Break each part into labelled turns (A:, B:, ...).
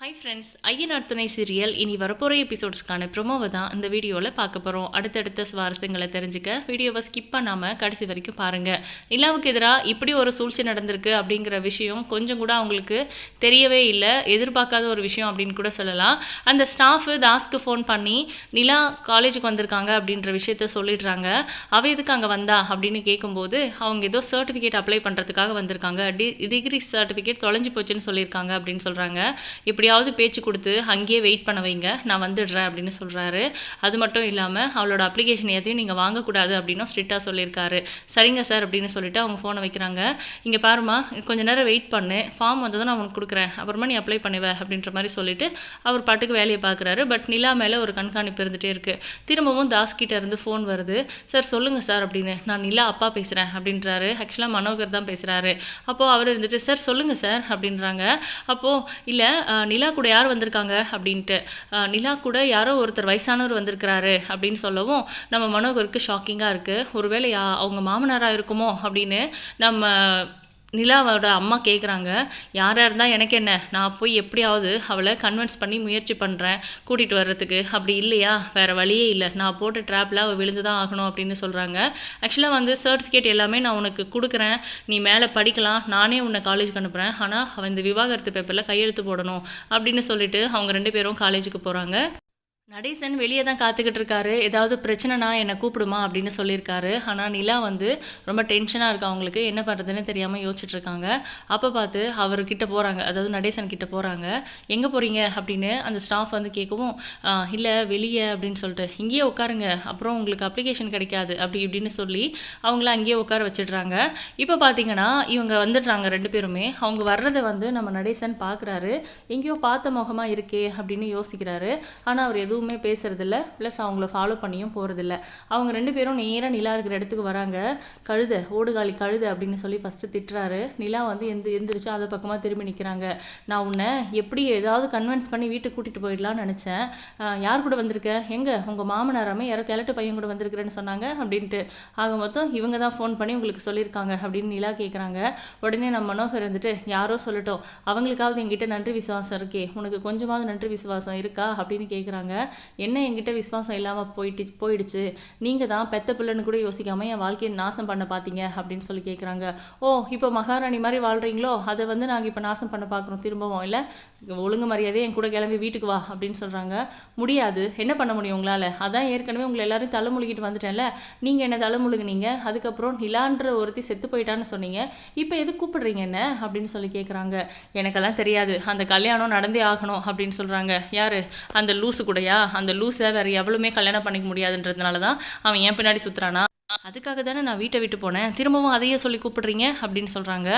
A: Hi friends Ayyanar துணை serial இனி வரப்போகிற எபிசோட்ஸ்க்கான ப்ரொமோவை தான் இந்த வீடியோவில் பார்க்க போகிறோம் அடுத்தடுத்த சுவாரஸ்யங்களை தெரிஞ்சுக்க வீடியோவை ஸ்கிப் பண்ணாமல் கடைசி வரைக்கும் பாருங்கள் நிலாவுக்கு எதிராக இப்படி ஒரு சூழ்ச்சி நடந்திருக்கு அப்படிங்கிற விஷயம் கொஞ்சம் கூட அவங்களுக்கு தெரியவே இல்லை. எதிர்பார்க்காத ஒரு விஷயம் அப்படின்னு கூட சொல்லலாம். அந்த ஸ்டாஃபு தாஸ்க்கு ஃபோன் பண்ணி நிலா காலேஜுக்கு வந்திருக்காங்க அப்படின்ற விஷயத்த சொல்லிடுறாங்க. அவ எதுக்கு அங்கே வந்தா அப்படின்னு கேட்கும்போது அவங்க ஏதோ சர்டிஃபிகேட் அப்ளை பண்ணுறதுக்காக வந்திருக்காங்க. டி டிகிரி சர்டிஃபிகேட் தொலைஞ்சு போச்சுன்னு சொல்லியிருக்காங்க அப்படின்னு சொல்கிறாங்க இப்படியாவது பேச்சு கொடுத்து அங்கேயே வெயிட் பண்ண வைங்க நான் வந்துடுறேன் அப்படின்னு சொல்கிறாரு அது மட்டும் இல்லாமல் அவளோட அப்ளிகேஷன் எதையும் நீங்கள் வாங்கக்கூடாது அப்படின்னும் ஸ்ட்ரிக்டாக சொல்லியிருக்காரு. சரிங்க சார் அப்படின்னு சொல்லிட்டு அவங்க ஃபோனை வைக்கிறாங்க. இங்கே பாருமா கொஞ்ச நேரம் வெயிட் பண்ணு. ஃபார்ம் வந்து நான் உனக்கு கொடுக்குறேன். அப்புறமா நீ அப்ளை பண்ணுவேன் அப்படின்ற மாதிரி சொல்லிட்டு அவர் பாட்டுக்கு வேலையை பார்க்குறாரு. பட் நிலா மேலே ஒரு கண்காணிப்பு இருந்துகிட்டே இருக்குது திரும்பவும் தாஸ்கிட்ட இருந்து ஃபோன் வருது. சார் சொல்லுங்கள் சார் அப்படின்னு. நான் நிலா அப்பா பேசுகிறேன் அப்படின்றாரு. ஆக்சுவலாக மனோகர் தான் பேசுகிறாரு அப்போது அவர் இருந்துட்டு சார் சொல்லுங்கள் சார் அப்படின்றாங்க. அப்போது இல்லை நிலா நிலா கூட யார் வந்திருக்காங்க அப்படின்ட்டு. நிலா கூட யாரோ ஒருத்தர் வயசானவர் வந்திருக்கிறாரு அப்படின்னு சொல்லவும் நம்ம மனோகருக்கு ஷாக்கிங்காக இருக்குது ஒருவேளை யா- அவங்க மாமனாராக இருக்குமோ அப்படின்னு நம்ம நிலாவோட அம்மா கேட்குறாங்க யாராக இருந்தால் எனக்கு என்ன? நான் போய் எப்படியாவது அவளை கன்வின்ஸ் பண்ணி முயற்சி பண்ணுறேன் கூட்டிகிட்டு வர்றதுக்கு. அப்படி இல்லையா? வேறு வழியே இல்லை. நான் போட்ட ட்ராப்பில் அவள் விழுந்து தான் ஆகணும் அப்படின்னு சொல்கிறாங்க ஆக்சுவலாக வந்து சர்டிஃபிகேட் எல்லாமே நான் உனக்கு கொடுக்குறேன். நீ மேலே படிக்கலாம். நானே உன்னை காலேஜுக்கு அனுப்புகிறேன் ஆனால் அவன் இந்த விவாகரத்து பேப்பரில் கையெழுத்து போடணும் அப்படின்னு சொல்லிட்டு அவங்க ரெண்டு பேரும் காலேஜுக்கு போகிறாங்க நடேசன் வெளியே தான் காத்துக்கிட்டு இருக்காரு ஏதாவது பிரச்சனைனா என்னை கூப்பிடுமா அப்படின்னு சொல்லியிருக்காரு. ஆனால் நிலா வந்து ரொம்ப டென்ஷனாக இருக்கா அவங்களுக்கு? என்ன பண்ணுறதுன்னு தெரியாமல் யோசிச்சுட்டு இருக்காங்க அப்போ பார்த்து அவர்கிட்ட போகிறாங்க அதாவது நடேசன் கிட்ட போகிறாங்க எங்கே போகிறீங்க அப்படின்னு அந்த ஸ்டாஃப் வந்து கேட்கவும் இல்லை வெளியே அப்படின்னு சொல்லிட்டு இங்கேயே உட்காருங்க. அப்புறம் உங்களுக்கு அப்ளிகேஷன் கிடைக்காது. அப்படி இப்படின்னு சொல்லி அவங்கள அங்கேயே உட்கார வச்சிடுறாங்க. இப்போ பார்த்தீங்கன்னா இவங்க வந்துடுறாங்க ரெண்டு பேருமே. அவங்க வர்றதை வந்து நம்ம நடேசன் பார்க்குறாரு. எங்கேயோ பார்த்த முகமாக இருக்கே அப்படின்னு யோசிக்கிறாரு. ஆனால் அவர் எதுவும் எதுவுமே பேசுகிறதில்ல ப்ளஸ் அவங்கள ஃபாலோ பண்ணியும் போகிறதில்ல அவங்க ரெண்டு பேரும் நேராக நிலா இருக்கிற இடத்துக்கு வராங்க. கழுத ஓடுகாலி கழுத அப்படின்னு சொல்லி ஃபஸ்ட்டு திட்டுறாரு. நிலா வந்து எந்த எந்திரிச்சு அதை பக்கமாக திரும்பி நிற்கிறாங்க நான் உன்னை எப்படி ஏதாவது கன்வின்ஸ் பண்ணி வீட்டுக்கு கூட்டிகிட்டு போயிடலாம்னு நினச்சேன். யார் கூட வந்திருக்க? எங்கே? உங்கள் மாமனாராமே யாரோ கிழட்டு பையன் கூட வந்திருக்கிறேன்னு சொன்னாங்க அப்படின்ட்டு. ஆக மொத்தம் இவங்க தான் ஃபோன் பண்ணி உங்களுக்கு சொல்லியிருக்காங்க அப்படின்னு நிலா கேட்குறாங்க உடனே நம்ம மனோகர் வந்துட்டு யாரோ சொல்லட்டும். அவங்களுக்காவது என்கிட்ட நன்றி விசுவாசம் இருக்கே. உனக்கு கொஞ்சமாவது நன்றி விசுவாசம் இருக்கா? அப்படின்னு கேட்குறாங்க என்ன என்கிட்ட விசுவாசம் இல்லாமல் போயிட்டு போயிடுச்சு? நீங்கள் தான் பெத்த பிள்ளைன்னு கூட யோசிக்காமல் என் வாழ்க்கையை நாசம் பண்ண பார்த்தீங்க அப்படின்னு சொல்லி கேட்குறாங்க ஓ இப்போ மகாராணி மாதிரி வாழ்கிறீங்களோ அதை வந்து நாங்கள் இப்போ நாசம் பண்ண பார்க்குறோம் திரும்பவும். இல்லை ஒழுங்கு மரியாதையே என் கூட கிளம்பி வீட்டுக்கு வா அப்படின்னு சொல்கிறாங்க முடியாது. என்ன பண்ண முடியும் உங்களால்? அதான் ஏற்கனவே உங்களை எல்லாரும் தலைமுழுகிட்டு வந்துட்டேன்ல. நீங்கள் என்ன தலைமுழுகினீங்க? அதுக்கப்புறம் நிலான்ற ஒருத்தி செத்து போயிட்டான்னு சொன்னீங்க. இப்போ எது கூப்பிடுறீங்க என்ன? அப்படின்னு சொல்லி கேட்குறாங்க எனக்கெல்லாம் தெரியாது. அந்த கல்யாணம் நடந்தே ஆகணும் அப்படின்னு சொல்கிறாங்க யார்? அந்த லூசு கூடயா? அந்த லூஸை வேறு எவ்வளவுமே கல்யாணம் பண்ணிக்க முடியாதுன்றதுனால தான் அவன் என் பின்னாடி சுற்றுறானா அதுக்காக தானே நான் வீட்டை விட்டு போனேன். திரும்பவும் அதையே சொல்லி கூப்பிடுறீங்க அப்படின்னு சொல்கிறாங்க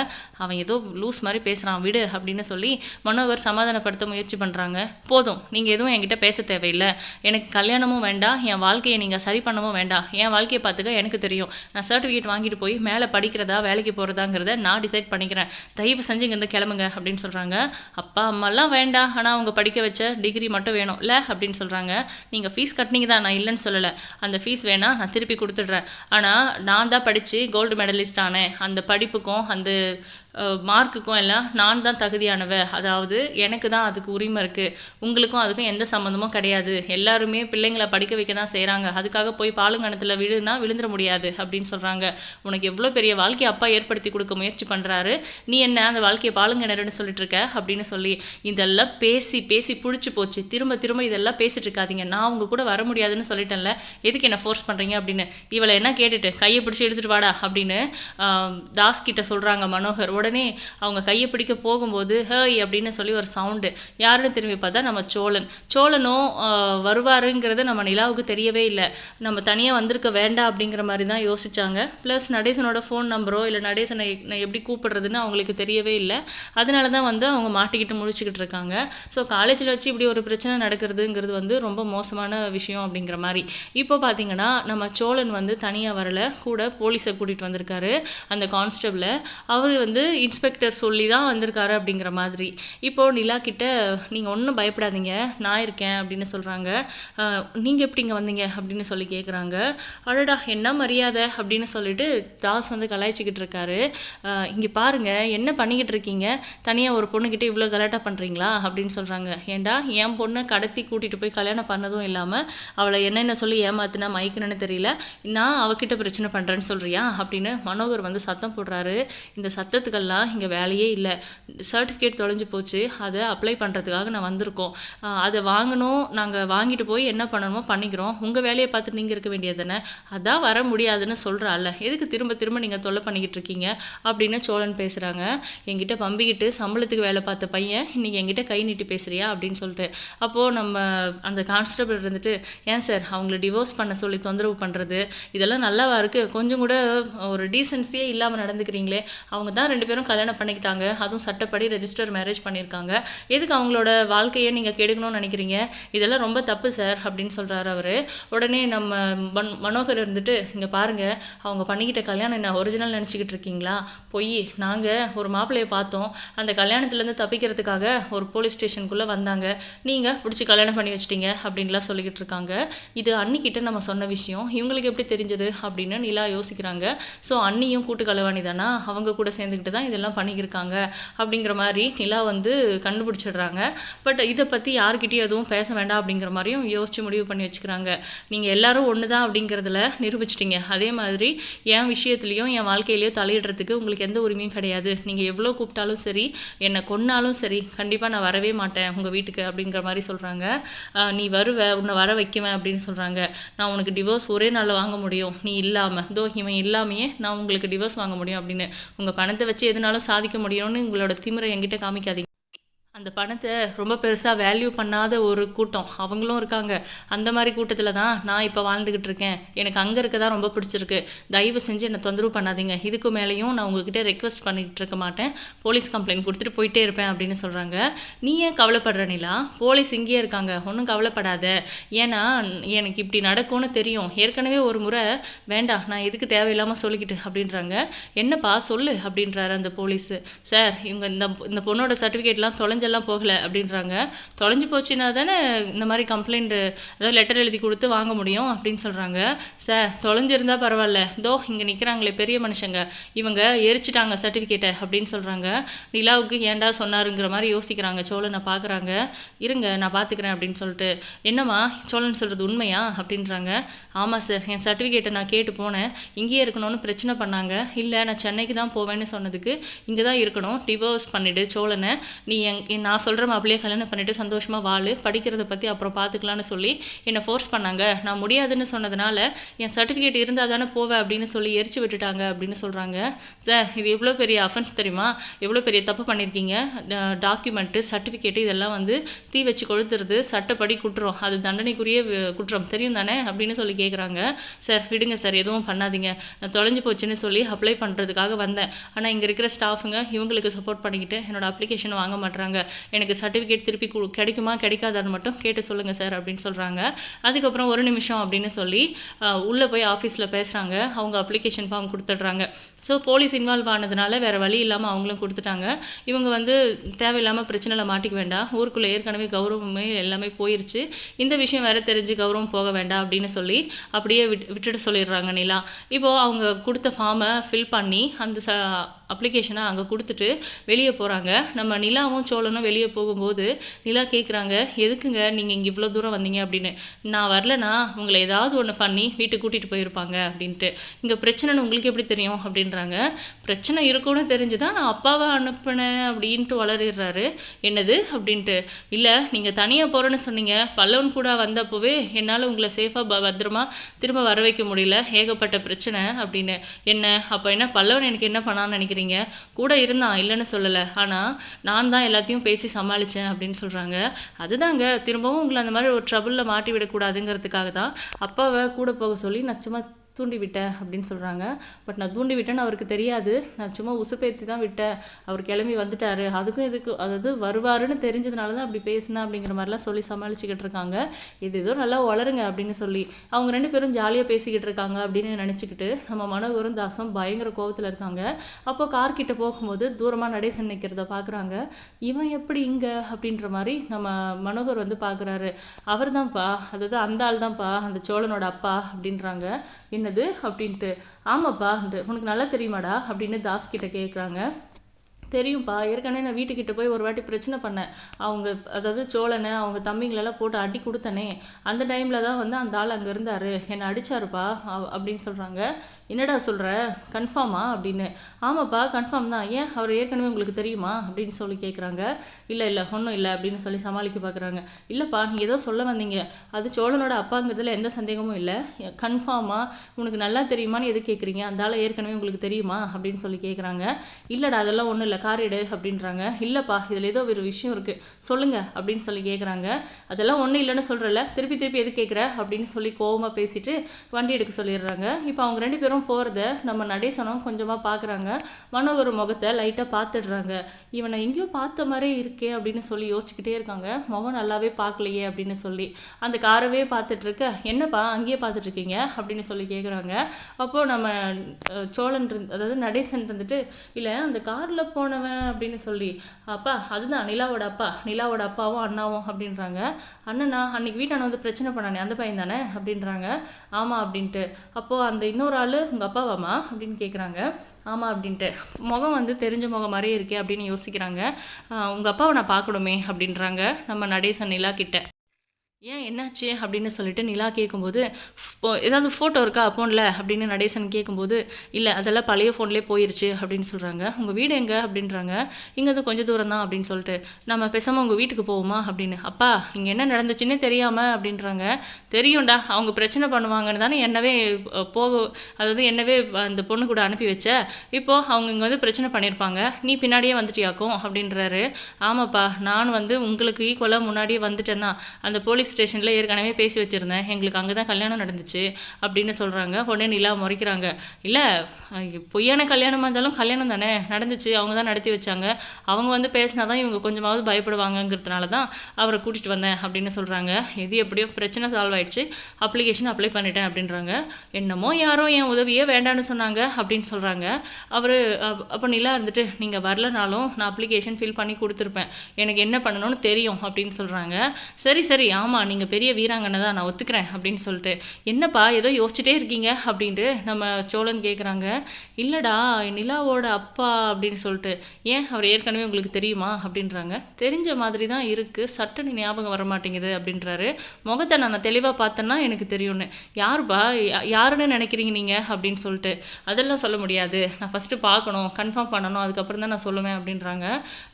A: அவன் ஏதோ லூஸ் மாதிரி பேசுகிறான் விடு அப்படின்னு சொல்லி மனோகர் சமாதானப்படுத்த முயற்சி பண்ணுறாங்க போதும் நீங்கள் எதுவும் என்கிட்ட பேச தேவையில்லை. எனக்கு கல்யாணமும் வேண்டாம் என் வாழ்க்கையை நீங்கள் சரி பண்ணவும் வேண்டாம். என் வாழ்க்கையை பார்த்துக்க எனக்கு தெரியும். நான் சர்டிஃபிகேட் வாங்கிட்டு போய் மேலே படிக்கிறதா வேலைக்கு போகிறதாங்கிறத நான் டிசைட் பண்ணிக்கிறேன். தயவு செஞ்சு இங்கேருந்து கிளம்புங்க அப்படின்னு சொல்கிறாங்க அப்பா அம்மாலாம் வேண்டாம். ஆனால் அவங்க படிக்க வச்ச டிகிரி மட்டும் வேணும். இல்லை அப்படின்னு சொல்கிறாங்க நீங்கள் ஃபீஸ் கட்டினீங்க தான் நான் இல்லைன்னு சொல்லலை. அந்த ஃபீஸ் வேணால் நான் திருப்பி கொடுத்துட்றேன். ஆனால் நான் தான் படித்து கோல்டு மெடலிஸ்ட் ஆனேன். அந்த படிப்புக்கும் அந்த மார்க்குக்கும் எல்லாம் நான் தான் தகுதியானவ. அதாவது எனக்கு தான் அதுக்கு உரிமை இருக்குது உங்களுக்கும் அதுக்கும் எந்த சம்மந்தமும் கிடையாது. எல்லாருமே பிள்ளைங்களை படிக்க வைக்க தான் செய்கிறாங்க அதுக்காக போய் பாலுங்கணத்தில் விழுனா விழுந்துட முடியாது அப்படின்னு சொல்கிறாங்க உனக்கு எவ்வளோ பெரிய வாழ்க்கையை அப்பா ஏற்படுத்தி கொடுக்க முயற்சி பண்ணுறாரு நீ என்ன அந்த வாழ்க்கையை பாலுங்கிணறுன்னு சொல்லிட்டு இருக்க அப்படின்னு சொல்லி இதெல்லாம் பேசி பேசி பிடிச்சி போச்சு. திரும்ப திரும்ப இதெல்லாம் பேசிட்டு இருக்காதிங்க. நான் உங்க கூட வர முடியாதுன்னு சொல்லிட்டேன்ல. எதுக்கு என்ன ஃபோர்ஸ் பண்ணுறீங்க அப்படின்னு. இவளை என்ன கேட்டுட்டு கையை பிடிச்சி எடுத்துட்டு வாடா அப்படின்னு தாஸ் கிட்ட சொல்கிறாங்க மனோகர். உடனே அவங்க கையை பிடிக்க போகும்போது ஹேய் அப்படின்னு சொல்லி ஒரு சவுண்டு. யாருன்னு திரும்பி பார்த்தா நம்ம சோழன். சோழனும் வருவாருங்கிறது நம்ம நிலாவுக்கு தெரியவே இல்லை. நம்ம தனியாக வந்திருக்க வேண்டாம் அப்படிங்கிற மாதிரி தான் யோசிச்சாங்க. ப்ளஸ் நடேசனோட ஃபோன் நம்பரோ இல்லை நடேசனை நான் எப்படி கூப்பிடுறதுன்னு அவங்களுக்கு தெரியவே இல்லை. அதனால தான் வந்து அவங்க மாட்டிக்கிட்டு முழிச்சுக்கிட்டு இருக்காங்க. ஸோ காலேஜில் வச்சு இப்படி ஒரு பிரச்சனை நடக்கிறதுங்கிறது வந்து ரொம்ப மோசமான விஷயம் அப்படிங்கிற மாதிரி. இப்போ பார்த்தீங்கன்னா நம்ம சோழன் வந்து தனியாக வரல. கூட போலீஸை கூட்டிகிட்டு வந்திருக்காரு அந்த கான்ஸ்டபிளை அவர் வந்து இன்ஸ்பெக்டர் சொல்லி தான் வந்திருக்காரு அப்படிங்கிற மாதிரி. இப்போது நிலா கிட்ட நீங்கள் ஒன்றும் பயப்படாதீங்க நான் இருக்கேன் அப்படின்னு சொல்கிறாங்க நீங்கள் எப்படி இங்கே வந்தீங்க? அப்படின்னு சொல்லி கேட்குறாங்க அடடா என்ன மரியாதை? அப்படின்னு சொல்லிட்டு தாஸ் வந்து கலாய்ச்சிக்கிட்டு இருக்காரு. இங்கே பாருங்கள் என்ன பண்ணிக்கிட்டு இருக்கீங்க? தனியாக ஒரு பொண்ணுக்கிட்ட இவ்வளோ கலாட்டா பண்ணுறீங்களா அப்படின்னு சொல்கிறாங்க ஏண்டா என் பொண்ணை கடத்தி கூட்டிகிட்டு போய் கல்யாணம் பண்ணதும் இல்லாமல் அவளை என்னென்ன சொல்லி ஏமாத்தினா மயக்கணும்னு தெரியல. நான் அவகிட்ட பிரச்சனை பண்ணுறேன்னு சொல்கிறியா அப்படின்னு மனோகர் வந்து சத்தம் போடுறாரு. இந்த சத்தத்துக்கு சத்தத்துக்கெல்லாம் இங்கே வேலையே இல்லை. சர்டிஃபிகேட் தொலைஞ்சு போச்சு. அதை அப்ளை பண்ணுறதுக்காக நான் வந்திருக்கோம். அதை வாங்கணும். நாங்கள் வாங்கிட்டு போய் என்ன பண்ணணுமோ பண்ணிக்கிறோம். உங்கள் வேலையை பார்த்து நீங்கள் இருக்க வேண்டியது தானே? அதான் வர முடியாதுன்னு சொல்கிறாள் எதுக்கு திரும்ப திரும்ப நீங்கள் தொல்லை பண்ணிக்கிட்டு இருக்கீங்க? அப்படின்னு சோழன் பேசுகிறாங்க என்கிட்ட பம்பிக்கிட்டு சம்பளத்துக்கு வேலை பார்த்த பையன் இன்னைக்கு என்கிட்ட கை நீட்டி பேசுகிறியா அப்படின்னு சொல்லிட்டு. அப்போது நம்ம அந்த கான்ஸ்டபிள் இருந்துட்டு ஏன் சார் அவங்கள டிவோர்ஸ் பண்ண சொல்லி தொந்தரவு பண்ணுறது இதெல்லாம் நல்லாவா இருக்குது கொஞ்சம் கூட ஒரு டீசென்சியே இல்லாமல் நடந்துக்கிறீங்களே. அவங்க தான் ரெண்டு பேரும் பேரும் கல்யாணம் பண்ணிக்கிட்டாங்க. அதுவும் சட்டப்படி ரெஜிஸ்டர் மேரேஜ் பண்ணியிருக்காங்க. எதுக்கு அவங்களோட வாழ்க்கையை நீங்கள் கெடுக்கணும்னு நினைக்கிறீங்க? இதெல்லாம் ரொம்ப தப்பு சார் அப்படின்னு சொல்கிறாரு அவர். உடனே நம்ம மன் மனோகர் இருந்துட்டு இங்கே பாருங்கள் அவங்க பண்ணிக்கிட்ட கல்யாணம் என்ன ஒரிஜினல் நினச்சிக்கிட்டு இருக்கீங்களா? பொய். நாங்கள் ஒரு மாப்பிள்ளையை பார்த்தோம். அந்த கல்யாணத்துலேருந்து தப்பிக்கிறதுக்காக ஒரு போலீஸ் ஸ்டேஷனுக்குள்ளே வந்தாங்க. நீங்கள் பிடிச்சி கல்யாணம் பண்ணி வச்சிட்டீங்க அப்படின்லாம் சொல்லிக்கிட்டு இருக்காங்க. இது அன்னிக்கிட்ட நம்ம சொன்ன விஷயம். இவங்களுக்கு எப்படி தெரிஞ்சது? அப்படின்னு நிலா யோசிக்கிறாங்க. ஸோ அன்னியும் கூட்டு கலவாணி தானா? அவங்க கூட சேர்ந்துக்கிட்டு தான் இதெல்லாம் பண்ணிக்கிருக்காங்க அப்படிங்கிற மாதிரி நிலா வந்து கண்டுபிடிச்சிடுறாங்க. பட் இதை பற்றி யார்கிட்டயும் எதுவும் பேச வேண்டாம் அப்படிங்கிற மாதிரியும் யோசிச்சு முடிவு பண்ணி வச்சுக்கிறாங்க. நீங்கள் எல்லாரும் ஒன்று தான் அப்படிங்கிறதுல நிரூபிச்சிட்டிங்க. அதே மாதிரி என் விஷயத்துலையும் என் வாழ்க்கையிலையும் தலையிடுறதுக்கு உங்களுக்கு எந்த உரிமையும் கிடையாது. நீங்கள் எவ்வளோ கூப்பிட்டாலும் சரி என்னை கொன்னாலும் சரி கண்டிப்பாக நான் வரவே மாட்டேன் உங்கள் வீட்டுக்கு அப்படிங்கிற மாதிரி சொல்கிறாங்க நீ வருவ உன்னை வர வைக்குவேன் அப்படின்னு சொல்கிறாங்க நான் உனக்கு டிவோர்ஸ் ஒரே நாளில் வாங்க முடியும். நீ இல்லாமல் தோ இவன் இல்லாமையே நான் உங்களுக்கு டிவோர்ஸ் வாங்க முடியும் அப்படின்னு. உங்கள் பணத்தை வச்சு எதுனாலும் சாதிக்க முடியும்னு உங்களோட திமிரை என்கிட்ட காமிக்காதீங்க. அந்த பணத்தை ரொம்ப பெருசாக வேல்யூ பண்ணாத ஒரு கூட்டம். அவங்களும் இருக்காங்க. அந்த மாதிரி கூட்டத்தில் தான் நான் இப்போ வாழ்ந்துக்கிட்டு இருக்கேன். எனக்கு அங்கே இருக்க தான் ரொம்ப பிடிச்சிருக்கு. தயவு செஞ்சு என்னை தொந்தரவு பண்ணாதீங்க. இதுக்கு மேலேயும் நான் உங்ககிட்ட ரெக்வஸ்ட் பண்ணிகிட்டு இருக்க மாட்டேன். போலீஸ் கம்ப்ளைண்ட் கொடுத்துட்டு போயிட்டே இருப்பேன் அப்படின்னு சொல்கிறாங்க நீ ஏன் கவலைப்படுற நிலா? போலீஸ் இங்கேயே இருக்காங்க. ஒன்றும் கவலைப்படாத. ஏன்னா எனக்கு இப்படி நடக்கும்னு தெரியும். ஏற்கனவே ஒரு முறை வேண்டாம் நான் எதுக்கு தேவையில்லாமல் சொல்லிக்கிட்டு? அப்படின்றாங்க. என்னப்பா சொல்லு அப்படின்றாரு அந்த போலீஸு சார் இவங்க இந்த இந்த பொண்ணோட சர்டிஃபிகேட்லாம் தொலைஞ்செல்லாம் போகலை அப்படின்றாங்க. தொலைஞ்சு போச்சுன்னா தானே இந்த மாதிரி கம்ப்ளைண்ட் அதாவது லெட்டர் எழுதி கொடுத்து வாங்க முடியும் அப்படின்னு சொல்கிறாங்க சார் தொலைஞ்சிருந்தா பரவாயில்ல. தோ இங்கே நிற்கிறாங்களே பெரிய மனுஷங்க. இவங்க எரிச்சிட்டாங்க சர்டிஃபிகேட்டை அப்படின்னு சொல்கிறாங்க நிலாவுக்கு ஏன்டா சொன்னாருங்கிற மாதிரி யோசிக்கிறாங்க. சோழனை பார்க்குறாங்க இருங்க நான் பார்த்துக்கிறேன் அப்படின்னு சொல்லிட்டு. என்னம்மா சோழன் சொல்கிறது உண்மையா? அப்படின்றாங்க. ஆமாம் சார் என் சர்டிஃபிகேட்டை நான் கேட்டு போனேன். இங்கேயே இருக்கணும்னு பிரச்சனை பண்ணாங்க. இல்லை நான் சென்னைக்கு தான் போவேன்னு சொன்னதுக்கு இங்கே தான் இருக்கணும். டிவோர்ஸ் பண்ணிவிடு சோழனை. நீ எங் என் நான் சொல்கிற மாப்பிள்ளையே கல்யாணம் பண்ணிவிட்டு சந்தோஷமாக வாழு படிக்கிறத பற்றி அப்புறம் பார்த்துக்கலான்னு சொல்லி என்னை ஃபோர்ஸ் பண்ணாங்க. நான் முடியாதுன்னு சொன்னதுனால என் சர்டிஃபிகேட் இருந்தால் தானே போவேன் அப்படின்னு சொல்லி எரிச்சு விட்டுட்டாங்க அப்படின்னு சொல்கிறாங்க சார் இது எவ்வளோ பெரிய அஃபென்ஸ் தெரியுமா? எவ்வளோ பெரிய தப்பு பண்ணியிருக்கீங்க டாக்குமெண்ட்டு சர்டிஃபிகேட்டு இதெல்லாம் வந்து தீ வச்சு கொளுத்துறது சட்டப்படி குற்றம். அது தண்டனைக்குரிய குற்றம். தெரியும் தானே? அப்படின்னு சொல்லி கேட்குறாங்க சார் விடுங்க சார் எதுவும் பண்ணாதீங்க. நான் தொலைஞ்சு போச்சுன்னு சொல்லி அப்ளை பண்ணுறதுக்காக வந்தேன். ஆனால் இங்கே இருக்கிற ஸ்டாஃபுங்க இவங்களுக்கு சப்போர்ட் பண்ணிக்கிட்டு என்னோட அப்ளிகேஷன் வாங்க மாட்டுறாங்க எனக்கு சர்டிஃபிகேட் திருப்பி கு- கிடைக்குமா கிடைக்காதான்னு மட்டும் கேட்டு சொல்லுங்கள் சார் அப்படின்னு சொல்கிறாங்க அதுக்கப்புறம் ஒரு நிமிஷம் அப்படின்னு சொல்லி உள்ளே போய் ஆஃபீஸில் பேசுகிறாங்க அவங்க அப்ளிகேஷன் ஃபார்ம் கொடுத்துட்றாங்க. ஸோ போலீஸ் இன்வால்வ் ஆனதுனால வேறு வழி இல்லாமல் அவங்களும் கொடுத்துட்டாங்க. இவங்க வந்து தேவையில்லாமல் பிரச்சனையில் மாட்டிக்க வேண்டாம் ஊருக்குள்ளே ஏற்கனவே கௌரவமே எல்லாமே போயிருச்சு. இந்த விஷயம் வேற தெரிஞ்சு கௌரவம் போக வேண்டாம் அப்படின்னு சொல்லி அப்படியே விட் விட்டுட்டு சொல்லிடுறாங்க நிலா. இப்போது அவங்க கொடுத்த ஃபார்மை ஃபில் பண்ணி அந்த ச அப்ளிகேஷனை அங்கே கொடுத்துட்டு வெளியே போகிறாங்க நம்ம நிலாவும் சோழனும் வெளியே போகும்போது நிலா கேட்குறாங்க எதுக்குங்க நீங்கள் இங்கே இவ்வளோ தூரம் வந்தீங்க? அப்படின்னு. நான் வரலனா உங்களை ஏதாவது ஒன்று பண்ணி வீட்டுக்கு கூட்டிகிட்டு போயிருப்பாங்க. அப்படின்ட்டு. இங்கே பிரச்சனைன்னு உங்களுக்கு எப்படி தெரியும்? அப்படின்னு அப்படின்றாங்க. பிரச்சனை இருக்கும்னு தெரிஞ்சு தான் நான் அப்பாவை அனுப்பினேன் அப்படின்ட்டு வளரிடுறாரு. என்னது? அப்படின்ட்டு இல்லை நீங்கள் தனியாக போகிறேன்னு சொன்னீங்க. பல்லவன் கூட வந்தப்போவே என்னால் உங்களை சேஃபாக ப பத்திரமா திரும்ப வர வைக்க முடியல. ஏகப்பட்ட பிரச்சனை அப்படின்னு. என்ன? அப்போ என்ன? பல்லவன் எனக்கு என்ன பண்ணான்னு நினைக்கிறீங்க? கூட இருந்தான் இல்லைன்னு சொல்லலை. ஆனால் நான் தான் எல்லாத்தையும் பேசி சமாளித்தேன் அப்படின்னு சொல்கிறாங்க அதுதாங்க திரும்பவும் உங்களை அந்த மாதிரி ஒரு ட்ரபுளில் மாட்டி விடக்கூடாதுங்கிறதுக்காக தான் அப்பாவை கூட போக சொல்லி நான் சும்மா தூண்டிவிட்டேன் அப்படின்னு சொல்கிறாங்க பட் நான் தூண்டி விட்டேன்னு அவருக்கு தெரியாது. நான் சும்மா உசுப்பேத்தி தான் விட்டேன். அவர் கிளம்பி வந்துட்டாரு. அதுக்கும் இதுக்கு அதாவது வருவாருன்னு தெரிஞ்சதுனால தான் அப்படி பேசினேன் அப்படிங்கிற மாதிரிலாம் சொல்லி சமாளிச்சுக்கிட்டு இருக்காங்க. இது ஏதோ நல்லா வளருங்க அப்படின்னு சொல்லி அவங்க ரெண்டு பேரும் ஜாலியாக பேசிக்கிட்டு இருக்காங்க அப்படின்னு நினச்சிக்கிட்டு நம்ம மனோகரும் தாசம் பயங்கர கோபத்தில் இருக்காங்க. அப்போ கார்கிட்ட போகும்போது தூரமாக நடேசன் நிற்கிறத பார்க்குறாங்க இவன் எப்படி இங்கே? அப்படின்ற மாதிரி நம்ம மனோகர் வந்து பார்க்குறாரு அவர் தான்ப்பா அதாவது அந்த ஆள் தான்ப்பா அந்த சோழனோட அப்பா அப்படின்றாங்க. என்னது? அப்படின்ட்டு. ஆமாப்பா உனக்கு நல்லா தெரியுமாடா? அப்படின்னு தாஸ் கிட்ட கேட்குறாங்க தெரியும்ப்பா ஏற்கனவே நான் வீட்டுக்கிட்ட போய் ஒரு வாட்டி பிரச்சனை பண்ணேன். அவங்க அதாவது சோழனை அவங்க தம்பிங்களெல்லாம் போட்டு அடி கொடுத்தனே. அந்த டைமில் தான் வந்து அந்த ஆள் அங்கே இருந்தார். என்னை அடிச்சாருப்பா அப்படின்னு சொல்கிறாங்க என்னடா சொல்கிற கன்ஃபார்மா அப்படின்னு. ஆமாப்பா கன்ஃபார்ம் தான். ஏன்? அவர் ஏற்கனவே உங்களுக்கு தெரியுமா? அப்படின்னு சொல்லி கேட்குறாங்க இல்லை இல்லை ஒன்றும் இல்லை அப்படின்னு சொல்லி சமாளிக்க பார்க்குறாங்க இல்லைப்பா நீங்கள் ஏதோ சொல்ல வந்தீங்க. அது சோழனோட அப்பாங்கிறதுல எந்த சந்தேகமும் இல்லை. கன்ஃபார்மாக உனக்கு நல்லா தெரியுமான்னு எது கேட்குறீங்க அந்த ஆள் ஏற்கனவே உங்களுக்கு தெரியுமா? அப்படின்னு சொல்லி கேட்குறாங்க இல்லைடா அதெல்லாம் ஒன்றும் இல்லை. கார் எடு அப்படின்றாங்க. இல்லைப்பா இதில் ஏதோ ஒரு விஷயம் இருக்குது சொல்லுங்கள் அப்படின்னு சொல்லி கேட்குறாங்க அதெல்லாம் ஒன்றும் இல்லைன்னு சொல்கிறல திருப்பி திருப்பி எது கேட்குற அப்படின்னு சொல்லி கோவமாக பேசிட்டு வண்டி எடுக்க சொல்லிடுறாங்க. இப்போ அவங்க ரெண்டு பேரும் போகிறத நம்ம நடேசனம் கொஞ்சமாக பார்க்குறாங்க மனோகர் முகத்தை லைட்டாக பார்த்துடுறாங்க இவனை எங்கேயோ பார்த்த மாதிரியே இருக்கே அப்படின்னு சொல்லி யோசிச்சுக்கிட்டே இருக்காங்க. முகம் நல்லாவே பார்க்கலையே அப்படின்னு சொல்லி. அந்த காரவே பார்த்துட்ருக்க என்னப்பா அங்கேயே பார்த்துட்ருக்கீங்க அப்படின்னு சொல்லி கேட்குறாங்க அப்போது நம்ம சோழன் அதாவது நடேசன் இருந்துட்டு இல்லை அந்த காரில் போன போனவன் அப்படின்னு சொல்லி அப்பா அதுதான் நிலாவோட அப்பா நிலாவோட அப்பாவும் அண்ணாவும் அப்படின்றாங்க. அண்ணனா அன்னைக்கு வீட்டான வந்து பிரச்சனை பண்ணானே அந்த பையன் தானே அப்படின்றாங்க. ஆமாம் அப்படின்ட்டு. அப்போது அந்த இன்னொரு ஆள் உங்கள் அப்பாவாமா அப்படின்னு கேட்குறாங்க ஆமாம் அப்படின்ட்டு. முகம் வந்து தெரிஞ்ச முகம் மாதிரியே இருக்கே அப்படின்னு யோசிக்கிறாங்க. உங்கள் அப்பாவை நான் பார்க்கணுமே அப்படின்றாங்க நம்ம நடேசன் நிலா கிட்ட. ஏன் என்னாச்சு அப்படின்னு சொல்லிட்டு நிலா கேட்கும்போது ஏதாவது ஃபோட்டோ இருக்கா ஃபோனில் அப்படின்னு நடேசன் கேட்கும்போது இல்லை அதெல்லாம் பழைய ஃபோன்லேயே போயிருச்சு அப்படின்னு சொல்கிறாங்க உங்கள் வீடு எங்கே? அப்படின்றாங்க. இங்கேருந்து கொஞ்சம் தூரம் தான் அப்படின்னு சொல்லிட்டு நம்ம பேசாமல் உங்கள் வீட்டுக்கு போவோமா? அப்படின்னு. அப்பா இங்கே என்ன நடந்துச்சுன்னே தெரியாமல் அப்படின்றாங்க. தெரியும்டா அவங்க பிரச்சனை பண்ணுவாங்கன்னு தானே என்னவே போக அதாவது என்னவே அந்த பொண்ணு கூட அனுப்பி வச்ச. இப்போது அவங்க இங்கே வந்து பிரச்சனை பண்ணியிருப்பாங்க நீ பின்னாடியே வந்துட்டியாக்கும் அப்படின்றாரு. ஆமாப்பா நான் வந்து உங்களுக்கு ஈக்குவலாக முன்னாடியே வந்துட்டேன்னா அந்த போலீஸ் ஸ்டேஷனில் ஏற்கனவே பேசி வச்சுருந்தேன். எங்களுக்கு அங்கே தான் கல்யாணம் நடந்துச்சு அப்படின்னு சொல்கிறாங்க உடனே நிலா முறைக்கிறாங்க. இல்லை பொய்யான கல்யாணமாக இருந்தாலும் கல்யாணம் தானே? நடந்துச்சு. அவங்க தான் நடத்தி வச்சாங்க. அவங்க வந்து பேசினா தான் இவங்க கொஞ்சமாவது பயப்படுவாங்கங்கிறதுனால தான் அவரை கூட்டிகிட்டு வந்தேன் அப்படின்னு சொல்கிறாங்க எது எப்படியோ பிரச்சனை சால்வ் ஆயிடுச்சு. அப்ளிகேஷன் அப்ளை பண்ணிட்டேன் அப்படின்றாங்க. என்னமோ யாரோ என் உதவியே வேண்டான்னு சொன்னாங்க அப்படின்னு சொல்கிறாங்க அவர் அப்போ நிலா இருந்துட்டு நீங்கள் வரலனாலும் நான் அப்ளிகேஷன் ஃபில் பண்ணி கொடுத்துருப்பேன். எனக்கு என்ன பண்ணணும்னு தெரியும் அப்படின்னு சொல்கிறாங்க சரி சரி. ஆமாம் நீங்கள் பெரிய வீராங்கனை தான் நான் ஒத்துக்கிறேன் அப்படின்னு சொல்லிட்டு. என்னப்பா ஏதோ யோசிச்சுட்டே இருக்கீங்க அப்படின்ட்டு நம்ம சோழன் கேட்குறாங்க இல்லைடா நிலாவோட அப்பா அப்படின்னு சொல்லிட்டு. ஏன்? அவர் ஏற்கனவே உங்களுக்கு தெரியுமா? அப்படின்றாங்க. தெரிஞ்ச மாதிரி தான் இருக்குது சட்டுன்னு ஞாபகம் வர மாட்டேங்குது அப்படின்றாரு. முகத்தை நான் தெளிவாக பார்த்தேன்னா எனக்கு தெரியும்னு. யாருப்பா? யாருன்னு நினைக்கிறீங்க நீங்கள் அப்படின்னு சொல்லிட்டு. அதெல்லாம் சொல்ல முடியாது. நான் ஃபஸ்ட்டு பார்க்கணும். கன்ஃபார்ம் பண்ணணும். அதுக்கப்புறம் தான் நான் சொல்லுவேன் அப்படின்றாங்க.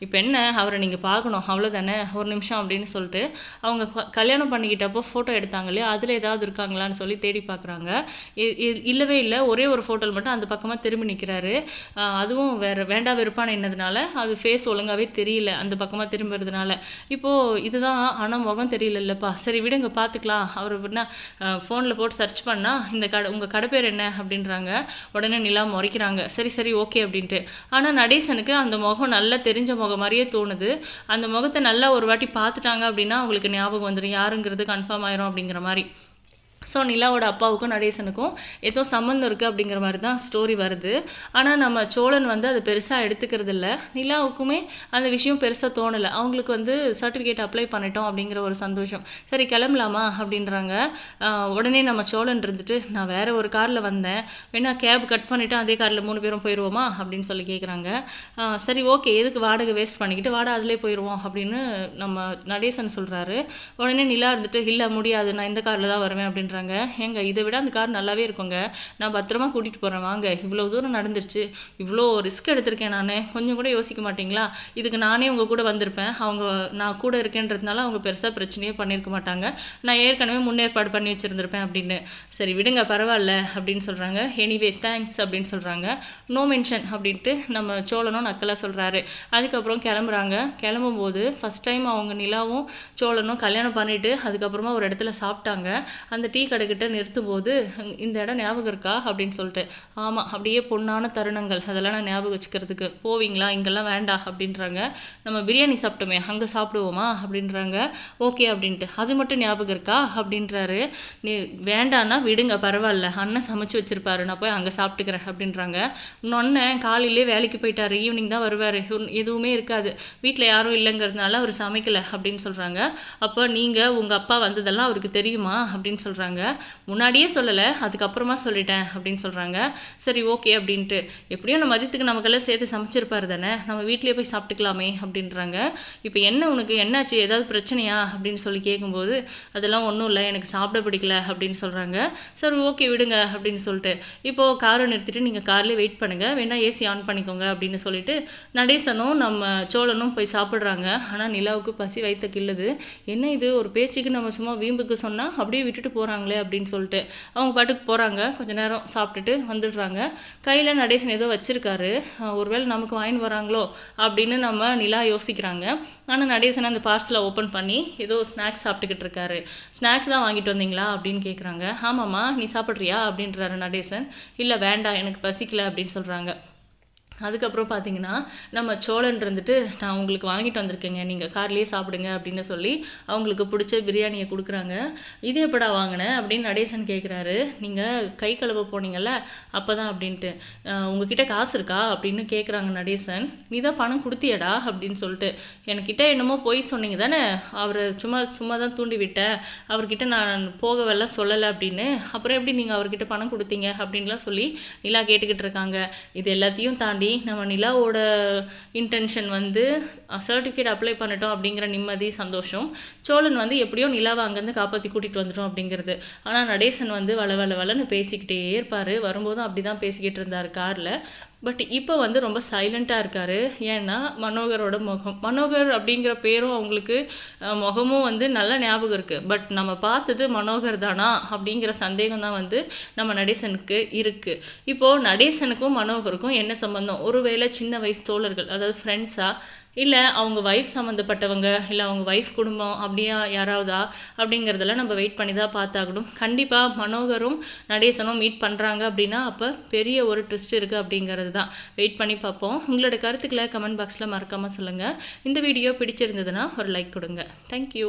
A: இப்போ என்ன? அவரை நீங்கள் பார்க்கணும். அவ்வளோதானே ஒரு நிமிஷம் அப்படின்னு சொல்லிட்டு அவங்க கல்யாணம் பண்ணிக்கிட்டப்போ ஃபோட்டோ எடுத்தாங்க இல்லையா? அதில் ஏதாவது இருக்காங்களான்னு சொல்லி தேடி பார்க்குறாங்க இல்லவே இல்லை. ஒரே ஒரு ஃபோட்டோவில் மட்டும் அந்த பக்கமாக திரும்பி நிற்கிறாரு அதுவும் வேறு வேண்டா வெறுப்பான என்னதுனால அது ஃபேஸ் ஒழுங்காகவே தெரியல அந்த பக்கமாக திரும்புறதுனால. இப்போது இதுதான் ஆனால் முகம் தெரியல இல்லைப்பா சரி விடுங்க பார்த்துக்கலாம் அவர் எப்படின்னா ஃபோனில் போட்டு சர்ச் பண்ணால் இந்த கடை உங்கள் கடை பேர் என்ன? அப்படின்றாங்க. உடனே நிலா முறைக்கிறாங்க. சரி சரி ஓகே அப்படின்ட்டு. ஆனால் நடேசனுக்கு அந்த முகம் நல்லா தெரிஞ்ச முகம் மாதிரியே தோணுது. அந்த முகத்தை நல்லா ஒரு வாட்டி பார்த்துட்டாங்க அப்படின்னா அவங்களுக்கு ஞாபகம் வந்துடும் யாருங்கிறது கன்ஃபார்ம் ஆயிரும் அப்படிங்கிற மாதிரி. ஸோ நிலாவோட அப்பாவுக்கும் நடேசனுக்கும் ஏதோ சம்மந்தம் இருக்குது அப்படிங்கிற மாதிரி தான் ஸ்டோரி வருது. ஆனால் நம்ம சோழன் வந்து அதை பெருசாக எடுத்துக்கிறது இல்லை நிலாவுக்குமே அந்த விஷயம் பெருசாக தோணலை. அவங்களுக்கு வந்து சர்டிஃபிகேட் அப்ளை பண்ணிட்டோம் அப்படிங்கிற ஒரு சந்தோஷம். சரி கிளம்பலாமா அப்படின்றாங்க. உடனே நம்ம சோழன் இருந்துட்டு நான் வேறு ஒரு காரில் வந்தேன். வேணா கேப் கட் பண்ணிவிட்டு அதே காரில் மூணு பேரும் போயிடுவோமா அப்படின்னு சொல்லி கேட்குறாங்க சரி ஓகே எதுக்கு வாடகை வேஸ்ட் பண்ணிக்கிட்டு வாடகை அதிலே போயிடுவோம் அப்படின்னு நம்ம நடேசன் சொல்கிறாரு உடனே நிலா இருந்துட்டு இல்லை முடியாது. நான் இந்த காரில் தான் வருவேன் அப்படின்ற சொல்கிறாங்க ஏங்க இதை விட அந்த கார் நல்லாவே இருக்குங்க. நான் பத்திரமா கூட்டிகிட்டு போகிறேன் வாங்க இவ்வளோ தூரம் நடந்துருச்சு. இவ்வளோ ரிஸ்க் எடுத்திருக்கேன் நான். கொஞ்சம் கூட யோசிக்க மாட்டிங்களா? இதுக்கு நானே உங்கள் கூட வந்திருப்பேன். அவங்க நான் கூட இருக்கேன்றதுனால அவங்க பெருசாக பிரச்சனையே பண்ணியிருக்க மாட்டாங்க. நான் ஏற்கனவே முன்னேற்பாடு பண்ணி வச்சுருந்துருப்பேன் அப்படின்னு. சரி விடுங்க பரவாயில்ல அப்படின்னு சொல்கிறாங்க எனிவே தேங்க்ஸ் அப்படின்னு சொல்கிறாங்க நோ மென்ஷன் அப்படின்ட்டு நம்ம சோழனும் நக்கலாக சொல்கிறாரு அதுக்கப்புறம் கிளம்புறாங்க. கிளம்பும்போது ஃபஸ்ட் டைம் அவங்க நிலாவும் சோழனும் கல்யாணம் பண்ணிவிட்டு அதுக்கப்புறமா ஒரு இடத்துல சாப்பிட்டாங்க. அந்த டீ கடைக்கிட்ட நிறுத்தும்போது இந்த இடம் ஞாபகம் இருக்கா? அப்படின்னு சொல்லிட்டு ஆமாம் அப்படியே பொண்ணான தருணங்கள். அதெல்லாம் நான் ஞாபகம் வச்சுக்கிறதுக்கு. போவீங்களா? இங்கெல்லாம் வேண்டாம் அப்படின்றாங்க. நம்ம பிரியாணி சாப்பிட்டோமே. அங்கே சாப்பிடுவோமா? அப்படின்றாங்க. ஓகே அப்படின்ட்டு. அது மட்டும் ஞாபகம் இருக்கா? அப்படின்றாரு. நீ வேண்டான்னா விடுங்க பரவாயில்ல. அண்ணன் சமைச்சு வச்சுருப்பாரு. நான் போய் அங்கே சாப்பிட்டுக்கிறேன் அப்படின்றாங்க. இன்னொன்னு காலையிலே வேலைக்கு போயிட்டாரு. ஈவினிங் தான் வருவார். எதுவுமே இருக்காது. வீட்டில் யாரும் இல்லைங்கிறதுனால அவர் சமைக்கலை அப்படின்னு சொல்கிறாங்க அப்போ நீங்கள் உங்கள் அப்பா வந்ததெல்லாம் அவருக்கு தெரியுமா? அப்படின்னு சொல்கிறாங்க முன்னாடியே சொல்லலை அதுக்கப்புறமா சொல்லிட்டேன் அப்படின்னு சொல்கிறாங்க சரி ஓகே அப்படின்ட்டு. எப்படியும் நம்ம மதியத்துக்கு நமக்கெல்லாம் சேர்த்து சமைச்சிருப்பார் தானே. நம்ம வீட்லேயே போய் சாப்பிட்டுக்கலாமே அப்படின்றாங்க. இப்போ என்ன உனக்கு? என்னாச்சு? ஏதாவது பிரச்சனையா? அப்படின்னு சொல்லி கேட்கும்போது அதெல்லாம் ஒன்றும் இல்லை. எனக்கு சாப்பிட பிடிக்கல. அப்படின்னு சொல்கிறாங்க சரி ஓகே விடுங்க. அப்படின்னு சொல்லிட்டு. இப்போது காரை நிறுத்திட்டு நீங்கள் கார்லேயே வெயிட் பண்ணுங்கள் வேணால் ஏசி ஆன் பண்ணிக்கோங்க அப்படின்னு சொல்லிட்டு நடேசனும் நம்ம சோழனும் போய் சாப்பிட்றாங்க. ஆனால் நிலாவுக்கு பசி வைத்த கிள்ளுது. என்ன இது? ஒரு பேச்சுக்கு நம்ம சும்மா வீம்புக்கு சொன்னால் அப்படியே விட்டுட்டு போகிறாங்க போகிறாங்களே அப்படின்னு சொல்லிட்டு அவங்க பாட்டுக்கு போகிறாங்க கொஞ்ச நேரம் சாப்பிட்டுட்டு வந்துடுறாங்க. கையில் நடேசன் ஏதோ வச்சுருக்காரு. ஒருவேளை நமக்கு வாங்கின்னு வராங்களோ அப்படின்னு நம்ம நிலா யோசிக்கிறாங்க. ஆனால் நடேசன் அந்த பார்சலை ஓப்பன் பண்ணி ஏதோ ஸ்நாக்ஸ் சாப்பிட்டுக்கிட்டு இருக்காரு. ஸ்நாக்ஸ் தான் வாங்கிட்டு வந்தீங்களா அப்படின்னு கேட்குறாங்க ஆமாம்மா நீ சாப்பிட்றியா? அப்படின்றாரு நடேசன். இல்லை வேண்டாம் எனக்கு பசிக்கல அப்படின்னு சொல்கிறாங்க அதுக்கப்புறம் பார்த்தீங்கன்னா நம்ம சோழன் இருந்துட்டு நான் உங்களுக்கு வாங்கிட்டு வந்திருக்கேங்க. நீங்கள் கார்லேயே சாப்பிடுங்க அப்படின்னு சொல்லி அவங்களுக்கு பிடிச்ச பிரியாணியை கொடுக்குறாங்க. இது எப்படா வாங்கினேன் அப்படின்னு நடேசன் கேட்குறாரு நீங்கள் கை கழுவ போனீங்கல்ல அப்போ தான் அப்படின்ட்டு உங்ககிட்ட காசு இருக்கா? அப்படின்னு கேட்குறாங்க நடேசன். நீ தான் பணம் கொடுத்தியடா அப்படின்னு சொல்லிட்டு. என்கிட்ட என்னமோ போய் சொன்னீங்க தானே? அவரை சும்மா சும்மா தான் தூண்டி விட்டேன் அவர்கிட்ட நான் போகவெல்லாம் சொல்லலை அப்படின்னு. அப்புறம் எப்படி நீங்கள் அவர்கிட்ட பணம் கொடுத்தீங்க? அப்படின்லாம் சொல்லி நிலா கேட்டுக்கிட்டு இருக்காங்க. இது எல்லாத்தையும் தாண்டி நம்ம நிலாவோட இன்டென்ஷன் வந்து சர்டிஃபிகேட் அப்ளை பண்ணிட்டோம் அப்படிங்கிற நிம்மதி சந்தோஷம். சோழன் வந்து எப்படியோ நிலாவை அங்கேருந்து காப்பாற்றி கூட்டிகிட்டு வந்துட்டோம் அப்படிங்கிறது. ஆனால் நடேசன் வந்து வள வள வளன்னு பேசிக்கிட்டே இருப்பார். வரும்போதும் அப்படி தான் பேசிக்கிட்டு இருந்தார் காரில். பட் இப்போ வந்து ரொம்ப சைலண்ட்டாக இருக்கார். ஏன்னா மனோகரோட முகம் மனோகர் அப்படிங்கிற பேரும் அவங்களுக்கு முகமும் வந்து நல்ல ஞாபகம் இருக்குது பட் நம்ம பார்த்தது மனோகர் தானா அப்படிங்கிற சந்தேகம் தான் வந்து நம்ம நடேசனுக்கு இருக்குது இப்போது நடேசனுக்கும் மனோகருக்கும் என்ன சம்மந்தம் ஒருவேளை சின்ன வயசு தோழர்கள் அதாவது ஃப்ரெண்ட்ஸாக இல்லை அவங்க ஒய்ஃப் சம்மந்தப்பட்டவங்க இல்லை அவங்க ஒய்ஃப் குடும்பம் அப்படியா யாராவதா அப்படிங்கிறதெல்லாம் நம்ம வெயிட் பண்ணி தான் பார்த்தாகணும். கண்டிப்பாக மனோகரும் நடேசனும் மீட் பண்ணுறாங்க அப்படின்னா அப்போ பெரிய ஒரு ட்விஸ்ட் இருக்குது அப்படிங்கிறது தான் வெயிட் பண்ணி பார்ப்போம். உங்களோட கருத்துக்களை கமெண்ட் பாக்ஸில் மறக்காமல் சொல்லுங்கள் இந்த வீடியோ பிடிச்சிருந்ததுன்னா ஒரு லைக் கொடுங்க. தேங்க்யூ